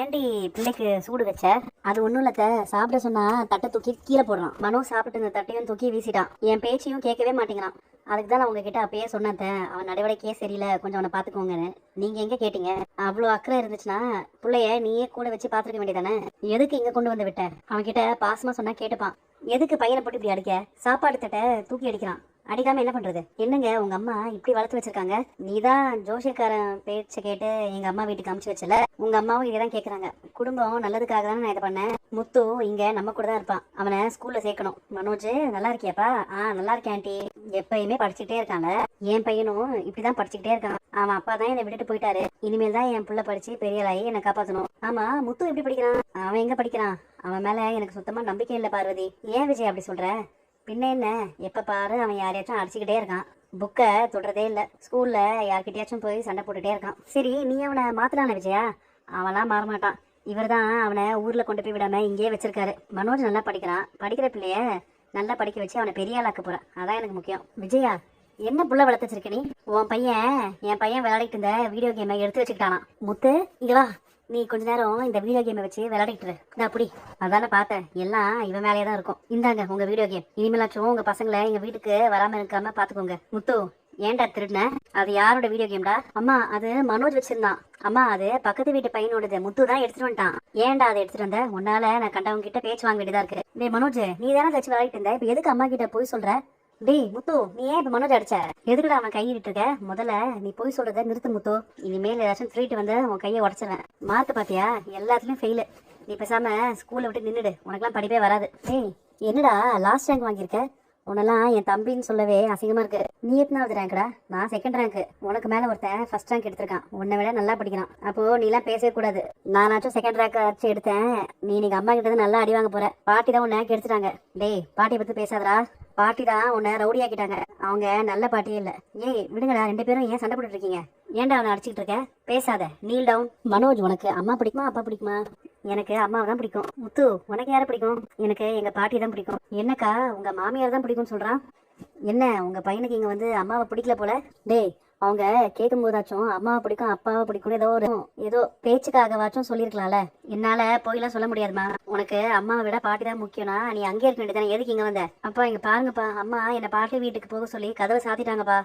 ஏன்டி பிள்ளைக்கு சூடு வச்ச? அது ஒன்றும் இல்லத்த சாப்பிட சொன்னா தட்டை தூக்கி கீழே போடுறான். மனோ சாப்பிட்டு இந்த தட்டையும் தூக்கி வீசிட்டான். என் பேச்சையும் கேட்கவே மாட்டேங்கிறான். அதுக்கு தான் நான் உங்ககிட்ட அப்பயே சொன்னேன் அவன் நடவடிக்கையே சரியில்லை. கொஞ்சம் அவனை பார்த்துக்கோங்கன்னு. நீங்க எங்க கேட்டீங்க? அவ்வளோ அக்கறை இருந்துச்சுன்னா பிள்ளைய நீயே கூட வச்சு பார்த்துருக்க வேண்டியதானே? எதுக்கு இங்க கொண்டு வந்து விட்ட? அவன்கிட்ட பாசமா சொன்னா கேட்டுப்பான். எதுக்கு பையனை போட்டு இப்படி அடிக்க? சாப்பாடு தட்டை தூக்கி அடிக்கிறான். அடிக்காம என்ன பண்றது? என்னங்க உங்க அம்மா இப்படி வளர்த்து வச்சிருக்காங்க? நீதான் ஜோசியக்காரன் பேச்ச கேட்டு எங்க அம்மா வீட்டுக்கு அமுச்சு வச்சல? உங்க அம்மாவும் இதை கேக்குறாங்க. குடும்பம் நல்லதுக்காக தானே நான் இதை பண்ணேன். முத்து இங்க நம்ம கூட தான் இருப்பான். அவனை ஸ்கூல்ல சேர்க்கணும். மனோஜ் நல்லா இருக்கியாப்பா? ஆ நல்லா இருக்கேன் ஆண்டி. எப்பயுமே படிச்சுட்டே இருக்காங்க. என் பையனும் இப்படிதான் படிச்சுக்கிட்டே இருக்கான். அவன் அப்பா தான் என்னை விட்டுட்டு போயிட்டாரு. இனிமேல் தான் என் புள்ள படிச்சு பெரிய என்னை காப்பாத்தணும். ஆமா முத்து எப்படி படிக்கிறான்? அவன் எங்க படிக்கிறான்? அவன் மேல எனக்கு சுத்தமா நம்பிக்கை இல்லை பார்வதி. ஏன் விஜய் அப்படி சொல்ற? பின்ன என்ன? எப்போ பாரு அவன் யாரையாச்சும் அடிச்சுக்கிட்டே இருக்கான். புக்கை தொடுறதே இல்லை. ஸ்கூலில் யார்கிட்டயாச்சும் போய் சண்டை போட்டுட்டே இருக்கான். சரி நீ அவனை மாத்தலான விஜயா? அவன்லாம் மாற மாட்டான் இவர் தான் அவனை ஊரில் கொண்டு போய் விடாம இங்கேயே வச்சிருக்காரு. மனோஜ் நல்லா படிக்கிறான். படிக்கிற பிள்ளைய நல்லா படிக்க வச்சு அவனை பெரிய ஆளாக்க போகிறான் அதான் எனக்கு முக்கியம். விஜயா என்ன புள்ள வளர்த்து வச்சிருக்க நீ? உன் பையன் என் பையன் விளையாடிட்டு இருந்த வீடியோ கேமை எடுத்து வச்சுக்கிட்டானா முத்து இங்க வா. நீ கொஞ்ச நேரம் இந்த வீடியோ கேமை வச்சு விளையாடிட்டு நான் அப்படி அதானே பார்த்தேன். எல்லாம் இவன் மேலேயே தான் இருக்கும். இந்தாங்க உங்க வீடியோ கேம் இனிமேலாச்சும் உங்க பசங்களை எங்க வீட்டுக்கு வராம இருக்காம பாத்துக்கோங்க. முத்து ஏன்டா திருடின? அது யாரோட வீடியோ கேம்டா அம்மா அது மனோஜ் வச்சிருந்தான். அம்மா அது பக்கத்து வீட்டு பையனோடது. முத்து தான் எடுத்துட்டு வந்துட்டான். ஏன்டா அதை எடுத்துட்டு வந்த? உன்னால நான் கண்டவங்க கிட்ட பேச்சு வாங்க வேண்டியதா இருக்கு. டேய் மனோஜ் நீ தானே வச்சு விளையாடிட்டு இருந்த? இப்ப எதுக்கு அம்மா கிட்ட போய் சொல்ற? டேய் முத்து நீ ஏன் இப்ப மனோஜ் அடிச்ச? எதுக்குடா அவன் கையிட்டு இருக்க முதல்ல நீ போய் சொல்றத நிறுத்து முத்து. இனிமேல் ஏதாச்சும் திருட்டு வந்து உன் கையை உடச்சிருவேன். மார்க் பாத்தியா? எல்லாத்துலயும் ஃபெயிலு நீ பேசாம ஸ்கூல்ல விட்டு நின்றுடு உனக்கெல்லாம் படிப்பே வராது. டேய் என்னடா லாஸ்ட் ரேங்க் வாங்கியிருக்க? உன்னெல்லாம் என் தம்பின்னு சொல்லவே அசிங்கமா இருக்கு. நீ எத்தனாவது ரேங்க்டா நான் செகண்ட் ரேங்க் உனக்கு மேல ஒருத்தன் ஃபர்ஸ்ட் ரேங்க் எடுத்திருக்கான். உன்னை விட நல்லா படிக்கிறான். அப்போ நீ எல்லாம் பேசவே கூடாது. நானாச்சும் செகண்ட் ரேங்க் ஆச்சு எடுத்தேன். நீ நீங்க அம்மா கிட்ட நல்லா அடி வாங்க போற. பாட்டி தான் உன்னை கெடுத்துட்டாங்க. டேய் பாட்டியை பத்தி பேசாதடா. பாட்டி தான் உன்னை ரவுடி ஆக்கிட்டாங்க. அவங்க நல்ல பாட்டியே இல்ல. ஏய் விடுங்கடா ரெண்டு பேரும் ஏன் சண்டை போட்டுட்டு இருக்கீங்க ஏன்டா அவனை அடிச்சிட்டு இருக்க? பேசாத. நீல் டவுன் மனோஜ் உனக்கு அம்மா பிடிக்குமா அப்பா பிடிக்குமா? எனக்கு அம்மாவை தான் பிடிக்கும். முத்து உனக்கு யாரை பிடிக்கும்? எனக்கு எங்க பாட்டி தான் பிடிக்கும். என்னக்கா உங்க மாமியார் தான் பிடிக்கும்னு சொல்றான்? என்ன உங்க பையனுக்கு இங்க வந்து அம்மாவை பிடிக்கல போல? டேய் அவங்க கேட்கும் போதாச்சும் அம்மாவை பிடிக்கும் அப்பாவை பிடிக்கும் ஏதோ ஒரு ஏதோ பேச்சுக்காகவாச்சும் சொல்லியிருக்கலாம்ல. என்னால போயெல்லாம் சொல்ல முடியாதுமா. உனக்கு அம்மாவை விட பாட்டி தான் முக்கியம்னா நீ அங்கே இருக்க வேண்டியதானே எதுக்கு இங்க வந்த? அப்பா இங்க பாருங்கப்பா. அம்மா என்னை பாட்டி வீட்டுக்கு போக சொல்லி கதவை சாத்திட்டாங்கப்பா.